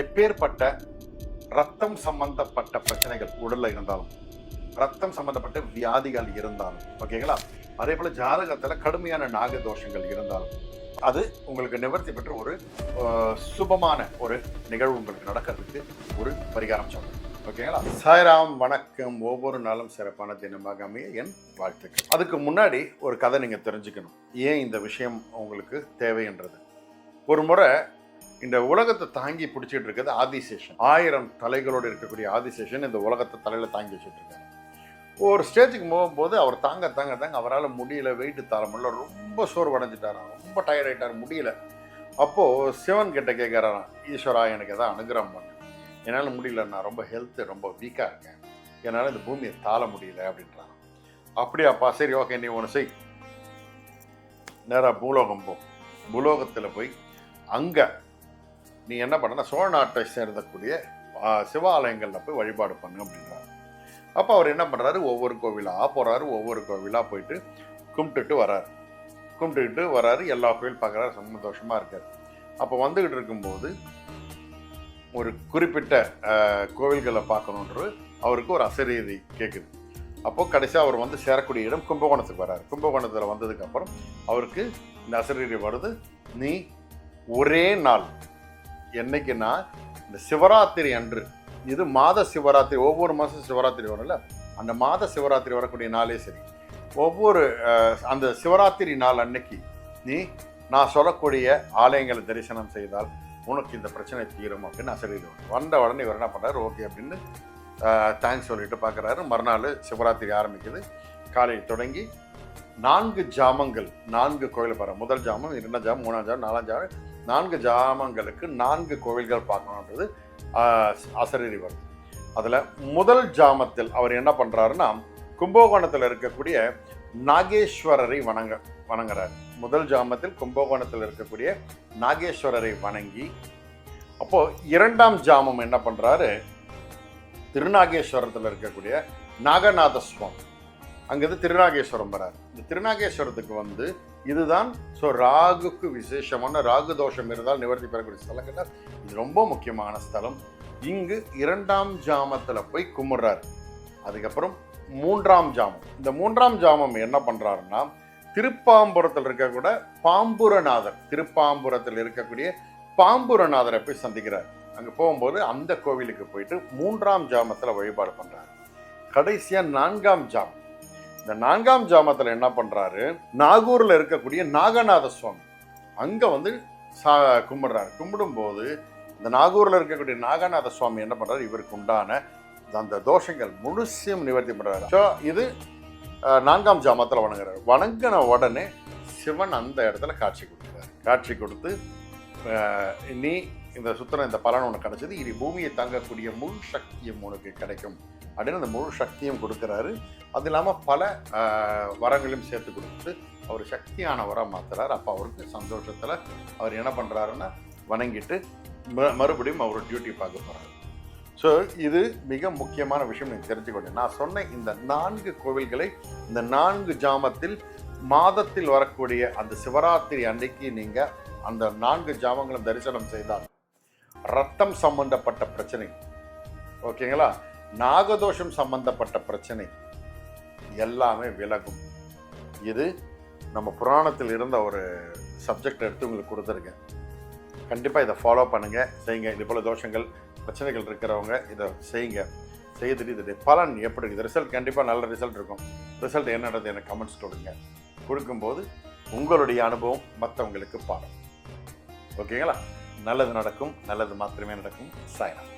எப்பேற்பட்ட ரத்தம் சம்பந்தப்பட்ட பிரச்சனைகள் உடல்ல இருந்தாலும் ரத்தம் சம்பந்தப்பட்ட வியாதிகள் இருந்தாலும் ஓகேங்களா அதே போல ஜாதகத்துல கடுமையான நாக தோஷங்கள் இருந்தாலும் அது உங்களுக்கு நிவர்த்தி பெற்று ஒரு சுபமான ஒரு நிகழ்வு உங்களுக்கு நடக்கிறதுக்கு ஒரு பரிகாரம் சொல்றேன். ஓகேங்களா சாய்ராம் வணக்கம். ஒவ்வொரு நாளும் சிறப்பான தினமாக அமைய என் வாழ்த்துக்கள். அதுக்கு முன்னாடி ஒரு கதை நீங்க தெரிஞ்சுக்கணும். ஏன் இந்த விஷயம் உங்களுக்கு தேவைன்றது? ஒரு முறை இந்த உலகத்தை தாங்கி பிடிச்சிட்டு இருக்கிறது ஆதிசேஷன். ஆயிரம் தலைகளோடு இருக்கக்கூடிய ஆதிசேஷன் இந்த உலகத்தை தலையில் தாங்கி வச்சுட்டு இருக்காரு ஒரு ஸ்டேஜுக்கு போகும்போது அவர் தாங்க தாங்க தாங்க அவரால் முடியல வெயிட்டு தாழ முடியல ரொம்ப சோர்வடைஞ்சிட்டாராம் ரொம்ப டயர்டாயிட்டார் முடியல. அப்போது சிவன் கிட்ட கேட்குறாராம் ஈஸ்வரா எனக்கு எதாவது அனுகிரகம் பண்ணு. என்னால் முடியல நான் ரொம்ப ஹெல்த்து ரொம்ப வீக்காக இருக்கேன். என்னால் இந்த பூமியை தாழ முடியல அப்படின்றான் அப்படியாப்பா சரி ஓகே நீ ஒன்று செய். நேராக பூலோகம் போ. பூலோகத்தில் போய் அங்கே நீ என்ன பண்ணனா சோழ நாட்டை சேர்ந்தக்கூடிய சிவாலயங்களில் போய் வழிபாடு பண்ணு அப்படின்றாரு. அப்போ அவர் என்ன பண்ணுறாரு ஒவ்வொரு கோவிலாக போகிறாரு ஒவ்வொரு கோவிலாக போயிட்டு கும்பிட்டுட்டு வராரு கும்பிட்டுக்கிட்டு வராரு எல்லா கோயில் பார்க்குறாரு சந்தோஷமாக இருக்கார். அப்போ வந்துக்கிட்டு இருக்கும்போது ஒரு குறிப்பிட்ட கோவில்களை பார்க்கணுன்றது அவருக்கு ஒரு அசரீதி கேட்குது அப்போது கடைசியாக அவர் வந்து சேரக்கூடிய இடம் கும்பகோணத்துக்கு வராரு கும்பகோணத்தில் வந்ததுக்கப்புறம் அவருக்கு இந்த அசரீதி வருது. நீ ஒரே நாள் என்னைக்குன்னா இந்த சிவராத்திரி அன்று. இது மாத சிவராத்திரி ஒவ்வொரு மாதம் சிவராத்திரி வரும்ல? அந்த மாத சிவராத்திரி வரக்கூடிய நாளே சரி. ஒவ்வொரு அந்த சிவராத்திரி நாள் அன்னைக்கு நீ நான் சொல்லக்கூடிய ஆலயங்களை தரிசனம் செய்தால் உனக்கு இந்த பிரச்சனை தீரும் அப்படின்னு நான் சொல்லிடுவேன். வந்த உடனே இவர் என்ன பண்ணுறாரு ஓகே அப்படின்னு தேங்க்ஸ் சொல்லிட்டு பார்க்குறாரு மறுநாள் சிவராத்திரி ஆரம்பிக்குது. காலையில் தொடங்கி நான்கு ஜாமங்கள் நான்கு கோவில் பாரு முதல் ஜாமம் இரண்டாம் ஜாமம் மூணாம் ஜாமம் நாலாம் ஜாமம். நான்கு ஜாமங்களுக்கு நான்கு கோவில்கள் பார்க்கணுன்றது அசரீரி வருது அதில் முதல் ஜாமத்தில் அவர் என்ன பண்ணுறாருன்னா கும்பகோணத்தில் இருக்கக்கூடிய நாகேஸ்வரரை வணங்க வணங்குறார். முதல் ஜாமத்தில் கும்பகோணத்தில் இருக்கக்கூடிய நாகேஸ்வரரை வணங்கி அப்போது இரண்டாம் ஜாமம் என்ன பண்ணுறாரு திருநாகேஸ்வரத்தில் இருக்கக்கூடிய நாகநாத சுவாமி அங்கேருந்து திருநாகேஸ்வரம் வராரு. இந்த திருநாகேஸ்வரத்துக்கு வந்து இதுதான் ஸோ ராகுக்கு விசேஷமான ராகு தோஷம் இருந்தால் நிவர்த்தி பெறக்கூடிய ஸ்தலங்கள்ல இது ரொம்ப முக்கியமான ஸ்தலம். இங்கு இரண்டாம் ஜாமத்தில் போய் கும்பிட்றாரு. அதுக்கப்புறம் மூன்றாம் ஜாமம். இந்த மூன்றாம் ஜாமம் என்ன பண்ணுறாருன்னா திருப்பாம்புரத்தில் இருக்கக்கூட பாம்புரநாதர் திருப்பாம்புரத்தில் இருக்கக்கூடிய பாம்புரநாதரை போய் சந்திக்கிறார். அங்கே போகும்போது அந்த கோவிலுக்கு போயிட்டு மூன்றாம் ஜாமத்தில் வழிபாடு பண்ணுறாரு கடைசியாக நான்காம் ஜாமம். இந்த நான்காம் ஜாமத்தில் என்ன பண்ணுறாரு நாகூரில் இருக்கக்கூடிய நாகநாத சுவாமி. அங்கே வந்து சா கும்பிடுறாரு. கும்பிடும்போது இந்த நாகூரில் இருக்கக்கூடிய நாகநாத சுவாமி என்ன பண்ணுறாரு இவருக்கு உண்டான அந்த தோஷங்கள் முழுசையும் நிவர்த்தி பண்ணுறாரு ஸோ இது நான்காம் ஜாமத்தில் வணங்குறாரு. வணங்கின உடனே சிவன் அந்த இடத்துல காட்சி கொடுக்குறாரு. காட்சி கொடுத்து நீ இந்த சுத்திரம் இந்த பலன் உனக்கு கிடச்சிது. இனி பூமியை தாங்கக்கூடிய முழு சக்தியும் உனக்கு கிடைக்கும். அப்படின்னு அந்த முழு சக்தியும் கொடுக்குறாரு. அது இல்லாமல் பல வரங்களையும் சேர்த்து கொடுத்து அவர் சக்தியானவராக மாற்றுறாரு அப்போ அவருக்கு சந்தோஷத்தில் அவர் என்ன பண்ணுறாருன்னா வணங்கிட்டு ம- மறுபடியும் அவர் டியூட்டி பார்க்க போகிறாரு ஸோ இது மிக முக்கியமான விஷயம் நீங்கள் தெரிஞ்சுக்கணும் நான் சொன்ன இந்த நான்கு கோவில்களை இந்த நான்கு ஜாமத்தில் மாதத்தில் வரக்கூடிய அந்த சிவராத்திரி அன்னைக்கு நீங்கள் அந்த நான்கு ஜாமங்களும் தரிசனம் செய்தால் ரத்தம் சம்பந்தப்பட்ட பிரச்சனை. ஓகேங்களா? நாகதோஷம் சம்பந்தப்பட்ட பிரச்சனை எல்லாமே விலகும். இது நம்ம புராணத்தில் இருந்த ஒரு சப்ஜெக்ட் எடுத்து உங்களுக்கு கொடுத்துருக்கேன். கண்டிப்பாக இதை ஃபாலோ பண்ணுங்கள் செய்யுங்க. இது போல் தோஷங்கள் பிரச்சனைகள் இருக்கிறவங்க இதை செய்யுங்க. செய்துட்டு இது பலன் எப்படி இருக்குது? ரிசல்ட் கண்டிப்பாக நல்ல ரிசல்ட் இருக்கும். ரிசல்ட் என்னன்றது எனக்கு கமெண்ட்ஸ் கொடுங்க. கொடுக்கும்போது உங்களுடைய அனுபவம் மற்றவங்களுக்கு பாடம் ஓகேங்களா நல்லது நடக்கும் நல்லது மாத்திரமே நடக்கும். சாயனம்